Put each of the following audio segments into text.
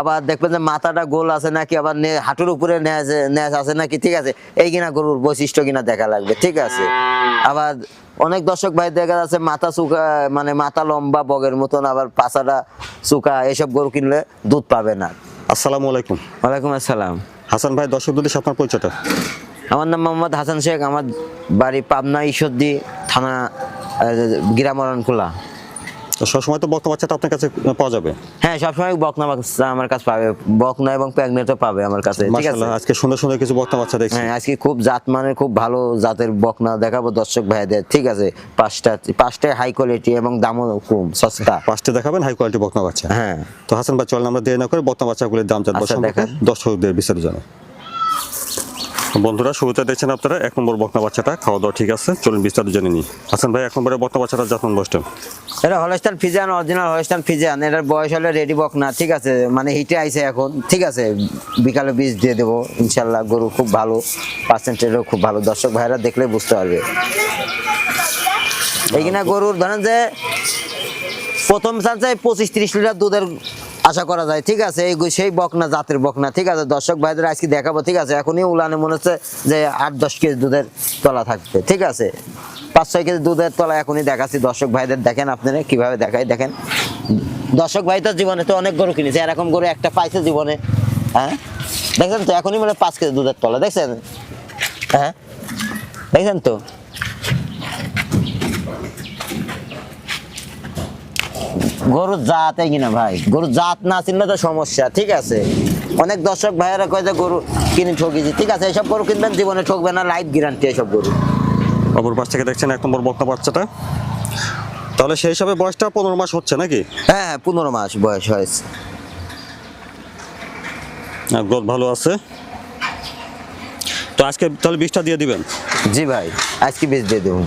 আবার দেখবেন যে মাথাটা গোল আছে নাকি আবার হাঁটুর উপরে ন্যাজ আছে নাকি ঠিক আছে? এই কিনা গরুর বৈশিষ্ট্য কিনা দেখা লাগবে ঠিক আছে? আবার অনেক দর্শক ভাই দেখা যাচ্ছে মাথা চুকা মানে মাথা লম্বা বগের মতন আবার পাছাটা চুকা এসব গরু কিনলে দুধ পাবে না। আসসালামু আলাইকুম। ওয়ালাইকুম আসসালাম। হাসান ভাই দর্শক দুটি আপনার পরিচয়টা। আমার নাম মোহাম্মদ হাসান শেখ আমার বাড়ি পাবনা ঈশ্বরদী থানা গিরামরণখোলা তো সবসময় তো বাচ্চাটা আপনার কাছে পাওয়া যাবে? হ্যাঁ সবসময় বকনা বাচ্চা আমার কাছে পাবে। বকনা এবং পাবে আমার কাছে ঠিক আছে? আজকে সুন্দর সুন্দর কিছু বক্তা বাচ্চা দেখছি। হ্যাঁ আজকে খুব জাত মানে খুব ভালো জাতের বকনা দেখাবো দর্শক ভাইদের ঠিক আছে? পাঁচটা পাঁচটায় হাই কোয়ালিটি এবং দামও কম সস্তা। পাঁচটা দেখাবেন হাই কোয়ালিটি বক্তা বাচ্চা? হ্যাঁ। তো হাসান ভাই চলেন আমরা দেরি না করে বক্তা বাচ্চাগুলির দাম জানব। আচ্ছা, দর্শকদের বিস্তারিত জানাই বন্ধুরা, শুরুতে দেখছেন আপনারা, এক নম্বর বকনা বাচ্চাটা খাওয়া দাওয়া ঠিক আছে, চলুন বিস্তারিত জেনে নিই। হাসান ভাই, এক নম্বরের বকনা বাচ্চাটা যত্ন বসতেন এটা Holstein Friesian original Holstein Friesian এটার বয়স হলে রেডি বকনা, ঠিক আছে মানে হিটে আইছে এখন, ঠিক আছে, বিকালে বীজ দিয়ে দেবো ইনশাল্লাহ গরু খুব ভালো পার্সেন্টেজও খুব ভালো, দর্শক ভাইরা দেখলে বুঝতে পারবে। এইখানে গরুর ধরেন যে, প্রথম চান্সে পঁচিশ তিরিশ লিটার দুধের আশা করা যায়, ঠিক আছে, এই সেই বকনা জাতের বকনা, ঠিক আছে, দর্শক ভাইদের আজকে দেখাবো, ঠিক আছে, এখনই উলানে মনে হচ্ছে যে আট দশ কেজি দুধের তলা থাকবে, ঠিক আছে, পাঁচ ছয় কেজি দুধের তলা এখনই দেখাচ্ছি, দর্শক ভাইদের দেখেন আপনারা কীভাবে দেখায়, দেখেন, দর্শক ভাই তো জীবনে তো অনেক গরু কিনেছে, এরকম গরু একটা পাইছে জীবনে হ্যাঁ দেখছেন তো, এখনই মানে পাঁচ কেজি দুধের তলা, দেখছেন হ্যাঁ দেখছেন তো গরুর জাত কিনা ভাই? গরুর জাত না চিনলে তো সমস্যা ঠিক আছে? অনেক দর্শক ভাইয়েরা কয় যে গরু কিনে ঠকিয়েছি ঠিক আছে? এইসব গরু কিনবেন জীবনে ঠকবে না লাইফ গ্যারান্টি এইসব গরু। অপর পাশ থেকে দেখছেন এক নম্বর বকনা বাচ্চাটা। তাহলে সেই হিসাবে বয়সটা পনেরো মাস হচ্ছে নাকি? হ্যাঁ হ্যাঁ পনেরো মাস বয়স হয়েছে। গ্রোথ ভালো আছে? তো আজকে তাহলে বিষটা দিয়ে দিবেন? জি ভাই আজকে বেচ দিয়ে দেবো।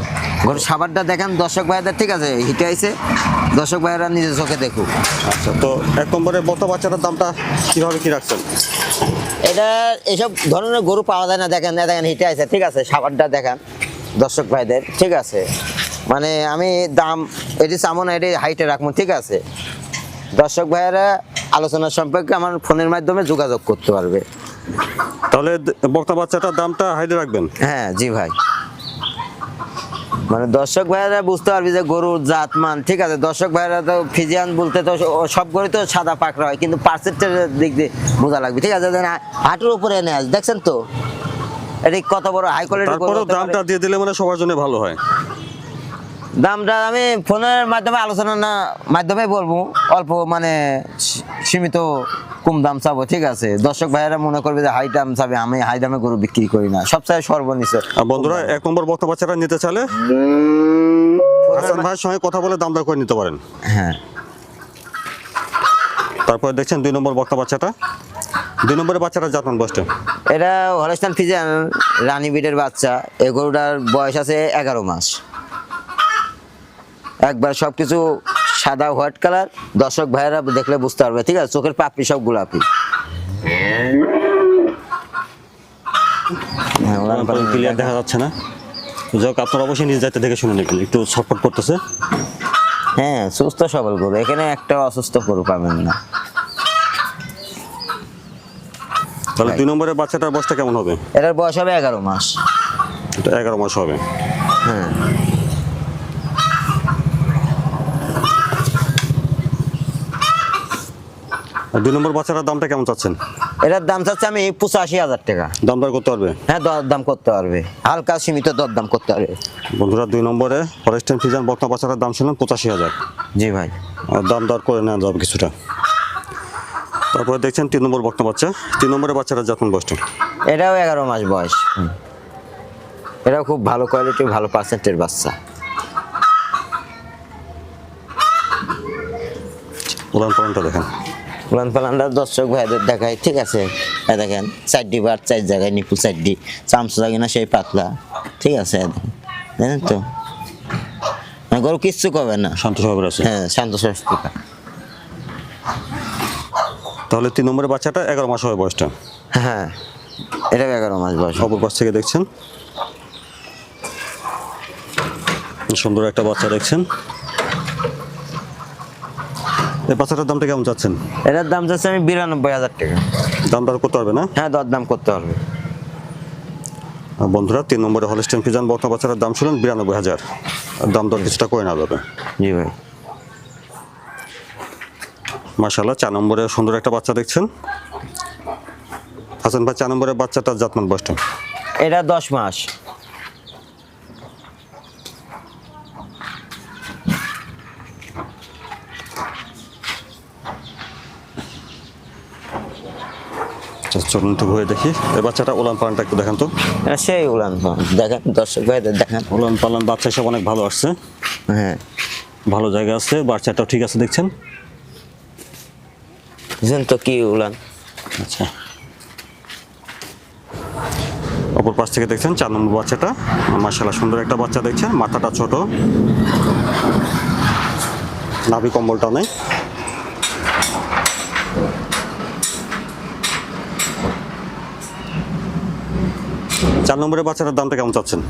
গরু সাবারটা দেখেন দর্শক ভাইদের ঠিক আছে? হিটে আইছে। দর্শক ভাইয়েরা নিজের চোখে দেখুক। আচ্ছা তো এক নম্বরে বকনা বাচ্চাটার দামটা কীভাবে কী রাখছেন? এটা এইসব ধরনের গরু পাওয়া যায় না দেখেন না দেখেন হিটে আছে ঠিক আছে? সাবারটা দেখেন দর্শক ভাইদের ঠিক আছে? মানে আমি দাম এটি চামো না এটি হাইটে রাখব ঠিক আছে? দর্শক ভাইয়েরা আলোচনা সম্পর্কে আমার ফোনের মাধ্যমে যোগাযোগ করতে পারবে। তাহলে বকনা বাচ্চাটার দামটা হাইডে রাখবেন? হ্যাঁ জি ভাই। মানে দর্শক ভাইয়েরা বুঝতে পারবি যে গরুর জাত মান ঠিক আছে? দর্শক ভাইয়েরা তো ফিজিয়ান বলতে তো সব গরু তো সাদা পাকড়া হয় কিন্তু পার্সেন্টের দিক দিয়ে বোঝা লাগবে ঠিক আছে? হাঁটুর উপরে এনে আস দেখছেন তো? এটি কত বড় হাই কোয়ালিটি তারপরেও দামটা দিয়ে দিলে মানে সবার জন্য ভালো হয়। দামটা আমি ফোনের মাধ্যমে আলোচনা না মাধ্যমে বলব অল্প মানে সীমিত কম দাম চাবো ঠিক আছে? দর্শক ভাইয়েরা মনে করবে যে হাই দাম চাবে আমি হাই দামে গরু বিক্রি করি না। সবচেয়ে সর্বনিচ্চ বন্ধুরা এক নম্বর বকনা বাচ্চাটা নিতে হাসান ভাইয়ের সঙ্গে কথা বলে দাম দর করে নিতে পারেন। হ্যাঁ। তারপরে দেখছেন দুই নম্বর বকনা বাচ্চাটা। দুই নম্বরের বাচ্চাটা জাতমান বসতে এটা হলস্টান ফিজিয়ান রানী বিটের বাচ্চা। এই গরুটার বয়স আছে এগারো মাস। একবার সবকিছু সাদা হোয়াইট কালার। দর্শক ভাইয়েরা দেখলে বুঝতে পারবে ঠিক আছে? চোখের পাপড়ি সব গোলাপি। হ্যাঁ, ক্লিয়ার দেখা যাচ্ছে না? যাক আপনারা অবশ্যই নিজ দায়িত্বে দেখে শুনে নেবেন একটু ছটফট করতেছে। হ্যাঁ সুস্থ সবল গরু। এখানে একটা অসুস্থ গরু পাবেন না। তাহলে দুই নম্বরের বাচ্চাটার বয়সটা কেমন হবে? এটার বয়স হবে এগারো মাস। এটা এগারো মাস হবে। হ্যাঁ। দুই নম্বর বাচ্চাটার দামটা কেমন চাচ্ছেন? এটার দাম চাচ্ছে আমি পঁচাশি হাজার টাকা। দাম দর করতে পারবে? হ্যাঁ দরদাম করতে পারবে। হালকা সীমিত দরদাম করতে পারবে। বন্ধুরা দুই নম্বরে ফরেস্টেন ফিজান বকনা বাচ্চাটার দাম ছিলেন পঁচাশি হাজার। জি ভাই। দাম দর করে নেওয়া যাবে কিছুটা। তারপরে দেখছেন তিন নম্বর বকনা বাচ্চা। তিন নম্বরের বাচ্চাটা যখন বসটা এটাও এগারো মাস বয়স। এটাও খুব ভালো কোয়ালিটি ভালো পার্সেন্টের বাচ্চা। পালনটা দেখেন। উলান পালানটা দর্শক ভাইদের দেখায় ঠিক আছে? দেখেন চারটি বার চার জায়গায় নিপুল চারটি। চামচা না সেই পাতলা। ঠিক আছে জানেন তো? না, গরু কিচ্ছু কবে না? শান্ত আছে। হ্যাঁ শান্ত স্বস্তিকা তাহলে তিন নম্বরের বাচ্চাটা এগারো মাস হবে বয়সটা। হ্যাঁ এটা এগারো মাস বয়স। অপর পাশ থেকে দেখছেন? সুন্দর একটা বাচ্চা দেখছেন। বাচ্চাটার দামটা কেমন চাচ্ছেন? এটার দাম যাচ্ছে আমি বিরানব্বই হাজার টাকা। দাম দর করতে পারবে না? হ্যাঁ দরদাম করতে পারবে বন্ধুরা তিন নম্বরে হলস্টেন ফিজান বর্তমান বাচ্চাটার দাম শুনলেন বিরানব্বই হাজার। দাম দর কিছুটা করে না যাবে। জি ভাই। মাশাল্লাহ চার নম্বরে সুন্দর একটা বাচ্চা দেখছেন। হাসান ভাই চার নম্বরের বাচ্চাটার জাতমান বয়সটা? এটা দশ মাস। চলুন একটু ঘুরে দেখি। এই বাচ্চাটা ওলান পালানটা একটু দেখেন তো। এটা সেই উলান পালান। দেখেন দর্শক ভাইদের দেখেন। ওলান পালান বাচ্চা হিসাব অনেক ভালো আসছে। হ্যাঁ। ভালো জায়গা আছে বাচ্চাটাও ঠিক আছে দেখছেন? বুঝলেন তো কি উলান? আচ্ছা। অপর পাশ থেকে দেখছেন চার নম্বর বাচ্চাটা। মার্শাল্লাহ সুন্দর একটা বাচ্চা দেখছেন মাথাটা ছোট। নাভি কম্বলটা নেই। চার নম্বরের বাচ্চাটার দামটা কেমন চাচ্ছেন?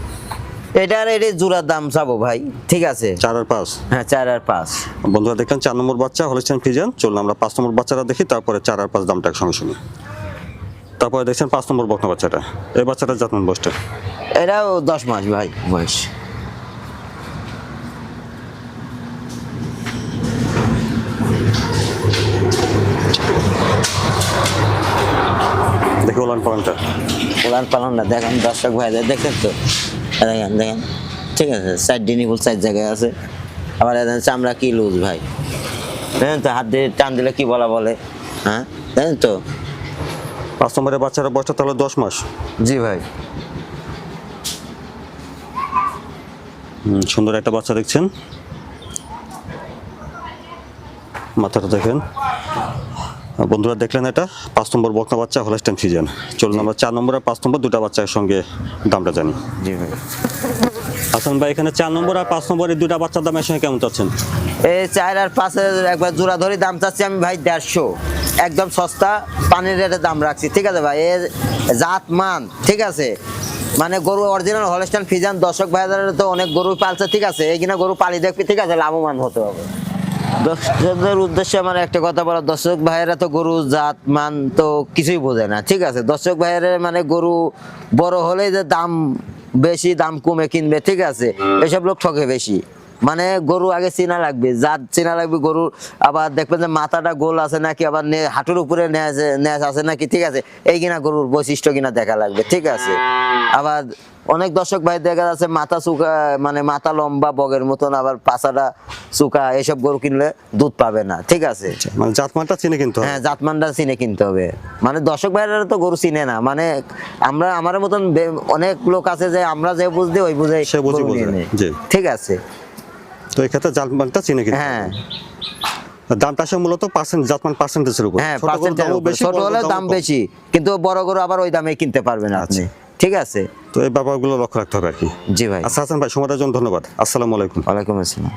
এটার এটি জোড়ার দাম চাবো ভাই ঠিক আছে? চার আর পাঁচ? হ্যাঁ চার আর পাঁচ। বন্ধুরা দেখলেন চার নম্বর বাচ্চা হলেছেন ফিজান চলুন আমরা পাঁচ নম্বর বাচ্চাটা দেখি তারপরে চার আর পাঁচ দামটা একসঙ্গে শুনি। তারপরে দেখছেন পাঁচ নম্বর বকনা বাচ্চাটা। এই বাচ্চাটা জাতমান বসটা এটাও দশ মাস ভাই বয়স। দেখি ওলান পালানটা। উলান পালন না দেখেন দর্শক ভাইদের দেখেন তো? দেখেন দেখেন ঠিক আছে সাইড ডিনিবুল সাইড জায়গায় আছে। আবার দেখেন চামড়া কি লুজ ভাই? দেখেন তো হাত দিয়ে টান দিলে কি বলা বলে? হ্যাঁ দেখেন তো? পাঁচ নম্বরের বাচ্চারা বয়সটা তাহলে দশ মাস। জি ভাই। হুম, সুন্দর একটা বাচ্চা দেখছেন। মাথাটা দেখেন। বন্ধুরা দেখলেন এটা পাঁচ নম্বর বকনা বাচ্চা হলেস্টেন সিজন চলুন আমরা চার নম্বর আর পাঁচ নম্বর দুটা বাচ্চার সঙ্গে দামটা জানি। জি ভাই। হাসান ভাই এখানে চার নম্বর আর পাঁচ নম্বরের দুটা বাচ্চার দামের সঙ্গে কেমন চাচ্ছেন? এই চার আর পাঁচের একবার জোড়া ধরে দাম চাচ্ছি আমি ভাই দেড়শো। একদম সস্তা পানির রেটে দাম রাখছি। ঠিক আছে ভাই এর জাত মান ঠিক আছে? মানে গরু অরিজিনাল হলস্টান ফিজান দর্শক ভাইদের তো অনেক গরু পালছে ঠিক আছে? এই কিনা গরু পালি দেখবি ঠিক আছে? লাভবান হতে হবে। দর্শকদের উদ্দেশ্যে আমার একটা কথা বলা দর্শক ভাইয়েরা তো গরু, জাত, মান তো কিছুই বোঝে না, ঠিক আছে? দর্শক ভাইয়েরা মানে গরু বড় হলে যে দাম বেশি, দাম কমে কিনবে, ঠিক আছে? এসব লোক ঠকে বেশি। মানে গরু আগে চেনা লাগবে জাত চেনা লাগবে গরুর আবার দেখবেন যে মাথাটা গোল আছে নাকি আবার হাঁটুর উপরে ন্যাজ আছে নাকি ঠিক আছে? এই কিনা গরুর বৈশিষ্ট্য কিনা দেখা লাগবে ঠিক আছে? আবার অনেক দর্শক ভাই দেখা যাচ্ছে মাথা চুকা মানে মাথা লম্বা বগের মতন আবার পাছাটা চুকা এসব গরু কিনলে দুধ পাবে না ঠিক আছে? মানে জাতমানটা চিনে কিন্তু হ্যাঁ জাতমানটা চিনে কিনতে হবে। মানে দর্শক ভাইরা তো গরু চিনে না মানে আমরা আমার মতন অনেক লোক আছে যে আমরা যে বুঝতে ওই বুঝে গরু। ঠিক আছে? তো এই ক্ষেত্রে জাতমানটা চিনে কিন্তু হ্যাঁ। দামটা আসে মূলত পার্সেন্ট জাতমান পার্সেন্টেজের উপর। হ্যাঁ পার্সেন্ট গরুর বেশি, ছোট হলে দাম বেশি কিন্তু বড় গরু আবার ওই দামে কিনতে পারবেন আপনি। ঠিক আছে? তো এই ব্যাপারগুলো লক্ষ্য রাখতে হবে আর কি। জি ভাই। আচ্ছা হাসান ভাই সময়টার জন্য ধন্যবাদ। আসসালামু আলাইকুম। ওয়ালাইকুম আসসালাম।